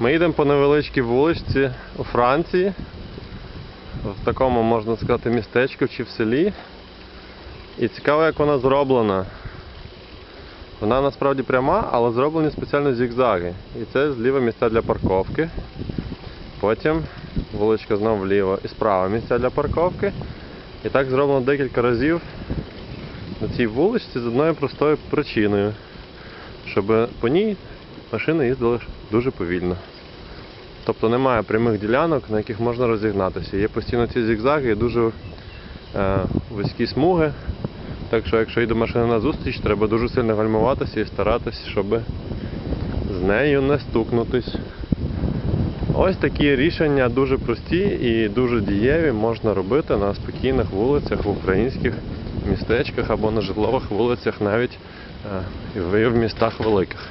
Ми їдемо по невеличкій вуличці у Франції, в такому, можна сказати, містечку чи в селі. І цікаво, як вона зроблена. Вона насправді пряма, але зроблені спеціально зігзаги. І це зліва місця для парковки. Потім вуличка знову вліво і справа місця для парковки. І так зроблено декілька разів на цій вуличці з одною простою причиною, щоб по ній машини їздили дуже повільно. Тобто немає прямих ділянок, на яких можна розігнатися. Є постійно ці зігзаги і дуже е, вузькі смуги. Так що, якщо йде машина на зустріч, треба дуже сильно гальмуватися і старатися, щоб з нею не стукнутись. Ось такі рішення дуже прості і дуже дієві можна робити на спокійних вулицях в українських містечках або на житлових вулицях навіть е, і в в містах великих.